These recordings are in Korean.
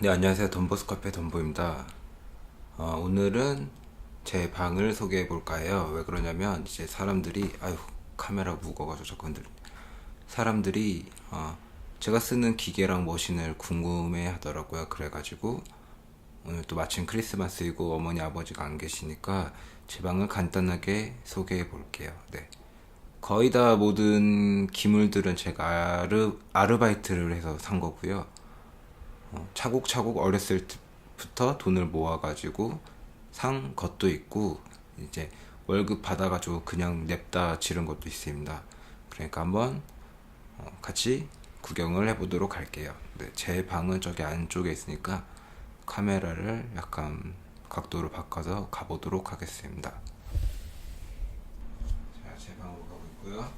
네, 안녕하세요. 돈보스 카페 돈보입니다. 어, 오늘은 제 방을 소개해 볼까 해요. 왜 그러냐면, 이제 사람들이, 아유, 카메라 무거워가지고 자꾸 흔들 사람들이, 어, 제가 쓰는 기계랑 머신을 궁금해 하더라고요. 그래가지고, 오늘 또 마침 크리스마스이고 어머니 아버지가 안 계시니까 제 방을 간단하게 소개해 볼게요. 네. 거의 다 모든 기물들은 제가 아르, 아르바이트를 해서 산 거고요. 어, 차곡차곡 어렸을 때부터 돈을 모아가지고 산 것도 있고 이제 월급 받아가지고 그냥 냅다 지른 것도 있습니다. 그러니까 한번 어, 같이 구경을 해보도록 할게요. 네, 제 방은 저기 안쪽에 있으니까 카메라를 약간 각도를 바꿔서 가보도록 하겠습니다. 자, 제 방으로 가고 있고요.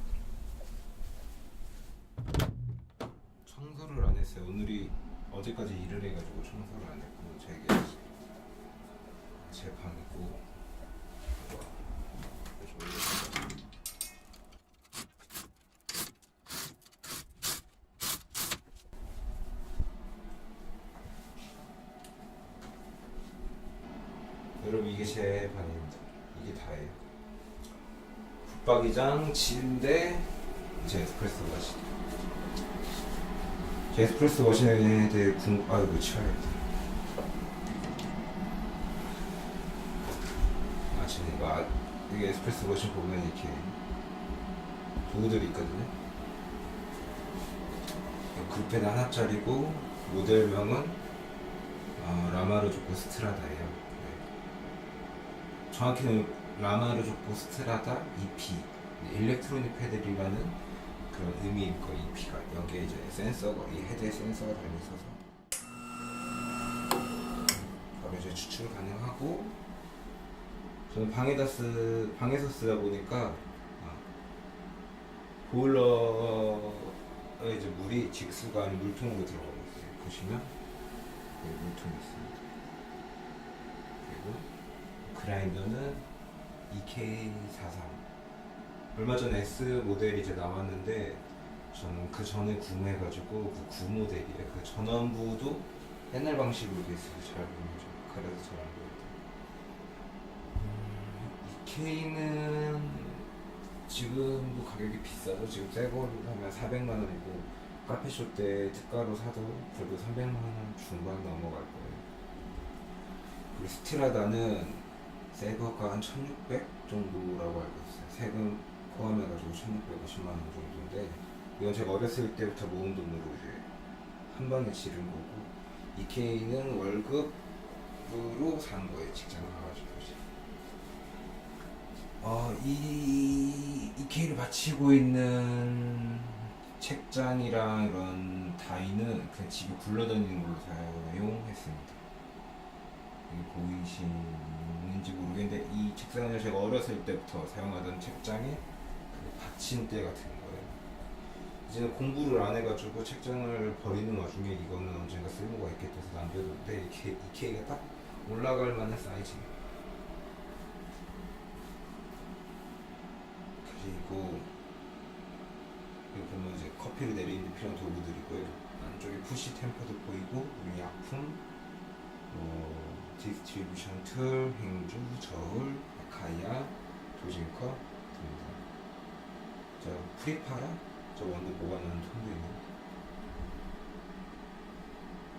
청소를 안 했어요. 오늘이 어제까지 일을 해가지고 청소를 안 했고 제게 제 방이고 여러분 이게 제 방입니다. 이게 다예요. 붙박이장, 침대, 제 에스프레소 마신. 제 에스프레소 머신에 대해 궁, 아이고, 뭐 치워야겠다. 아, 지금 이거, 아, 이게 에스프레소 머신 보면 이렇게 도구들이 있거든요. 그룹펜 하나짜리고, 모델명은 어, 라마르 조코 스트라다예요. 네. 정확히는 라마르 조코 스트라다 EP, 일렉트로닉 패들이라는 그런 의미일 거 EP가 여기에 이제 센서가 이 헤드에 센서가 달려 있어서 바로 이제 추출 가능하고 저는 방에다 쓰 방에서 쓰다 보니까 아, 보일러에 이제 물이 직수가 아닌 물통으로 들어가고 있어요. 보시면 여기 물통이 있습니다. 그리고 그라인더는 EK43 얼마 전에 S 모델이 이제 나왔는데 저는 그 전에 구매해가지고 그9 모델이에요. 그 전원부도 옛날 방식으로 돼 있어서 잘 보이죠. 그래서 잘 안 보여요. 이 K는 지금도 가격이 비싸죠. 지금 새 거로 하면 400만 원이고 카페숍 때 특가로 사도 그래도 300만 원 중반 넘어갈 거예요. 그리고 스티라다는 새 거가 한 1600 정도라고 알고 있어요. 세금 포함해가지고 1650만 원 정도인데 이건 제가 어렸을 때부터 모은 돈으로 이제 한 방에 지른 거고 EK는 월급으로 산 거예요. 직장을 가가지고 이제. 어, 이 EK를 바치고 있는 책장이랑 이런 다이는 그냥 집에 굴러다니는 걸로 사용했습니다. 이게 보이시는지 모르겠는데 이 책상을 제가 어렸을 때부터 사용하던 책장에 그 받침대 같은 거예요. 이제는 공부를 안 해가지고 책장을 버리는 와중에 이거는 언젠가 쓸모가 있겠다 해서 남겨뒀는데 이게 이케이가 딱 올라갈 만한 사이즈입니다. 그리고 여기 보면 이제 커피를 내리는 데 필요한 도구들이 고요. 안쪽에 푸시 템퍼도 보이고 약품, 뭐 디스트리뷰션 툴, 행주, 저울, 아카이아, 등등. 저 프리파라, 저 원두 보관하는 통도.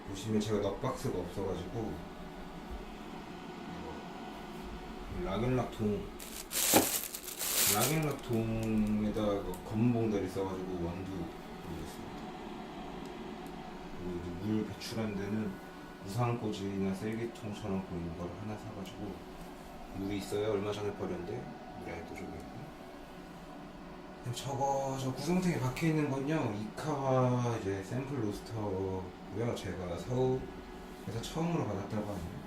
보시면 제가 넉박스가 없어가지고 이거 락앤락통 락앤락통에다가 그 검은 봉다리 써가지고 원두 올렸습니다. 그리고 물 배출한 데는 우산꽂이나 셀기통처럼 보이는 걸 하나 사가지고 물이 있어요. 얼마 전에 버렸는데 물에 또 저기 있고. 저거 저 구성탱이 박혀 있는 건요 이카와 이제 샘플 로스터고요. 제가 서울에서 처음으로 받았다고 하네요.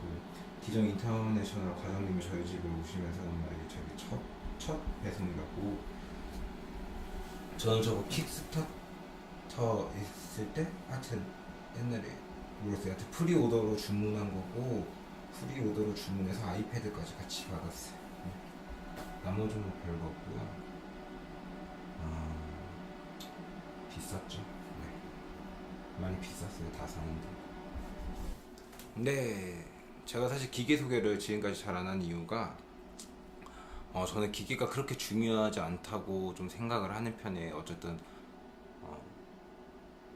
그 디정 인터내셔널 과장님이 저희 집에 오시면서 이게 저기 첫, 첫 배송이라고 저는 저거 킥스타터 있을 때 하여튼 옛날에 모르겠어요. 하여튼 프리오더로 주문한 거고 프리오더로 주문해서 아이패드까지 같이 받았어요. 네. 나머지는 별거 없고요. 아, 비쌌죠. 네. 많이 비쌌어요. 다 사는데. 네, 제가 사실 기계 소개를 지금까지 잘 안 한 이유가 어, 저는 기계가 그렇게 중요하지 않다고 좀 생각을 하는 편이에요. 어쨌든 어,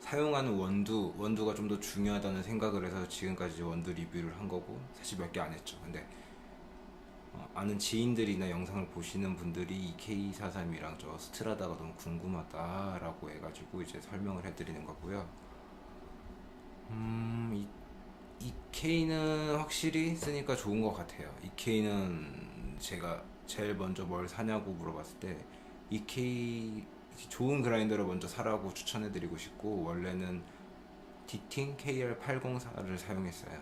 사용하는 원두, 원두가 좀 더 중요하다는 생각을 해서 지금까지 원두 리뷰를 한 거고 사실 몇 개 안 했죠. 근데 어, 아는 지인들이나 영상을 보시는 분들이 이 K43이랑 저 스트라다가 너무 궁금하다라고 해가지고 이제 설명을 해드리는 거고요. 음, 이, 이 K는 확실히 쓰니까 좋은 것 같아요. 이 K는 제가 제일 먼저 뭘 사냐고 물어봤을 때이 K 좋은 그라인더를 먼저 사라고 추천해드리고 싶고 원래는 디팅 KR804를 사용했어요.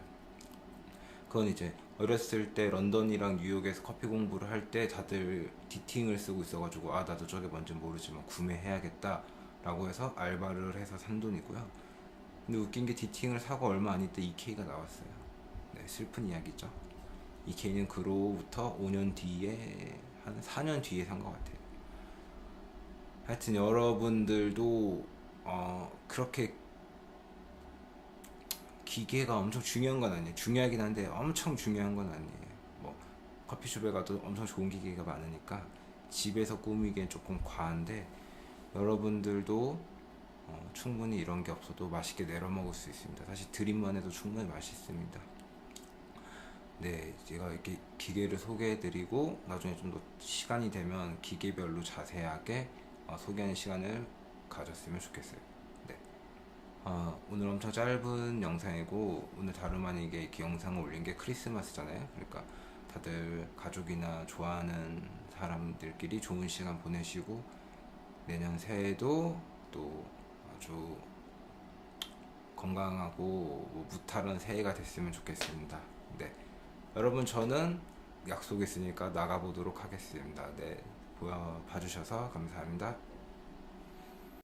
그건 이제 어렸을 때 런던이랑 뉴욕에서 커피 공부를 할 때 다들 디팅을 쓰고 있어가지고 아 나도 저게 뭔지 모르지만 구매해야겠다 라고 해서 알바를 해서 산 돈이고요. 근데 웃긴 게 디팅을 사고 얼마 안 있다 EK가 나왔어요. 네, 슬픈 이야기죠. EK는 그로부터 5년 뒤에 한 4년 뒤에 산 것 같아요. 하여튼 여러분들도 어 그렇게 기계가 엄청 중요한 건 아니에요. 중요하긴 한데 엄청 중요한 건 아니에요. 뭐 커피숍에 가도 엄청 좋은 기계가 많으니까 집에서 꾸미기엔 조금 과한데 여러분들도 어, 충분히 이런 게 없어도 맛있게 내려 먹을 수 있습니다. 사실 드림만 해도 충분히 맛있습니다. 네, 제가 이렇게 기계를 소개해드리고 나중에 좀 더 시간이 되면 기계별로 자세하게 어, 소개하는 시간을 가졌으면 좋겠어요. 네. 어, 오늘 엄청 짧은 영상이고 오늘 다름 아니게 이렇게 영상을 올린 게 크리스마스잖아요. 그러니까 다들 가족이나 좋아하는 사람들끼리 좋은 시간 보내시고 내년 새해도 또 아주 건강하고 뭐 무탈한 새해가 됐으면 좋겠습니다. 네. 여러분 저는 약속 있으니까 나가보도록 하겠습니다. 네. 보여 봐주셔서 감사합니다.